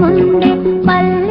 ముందే పల్లె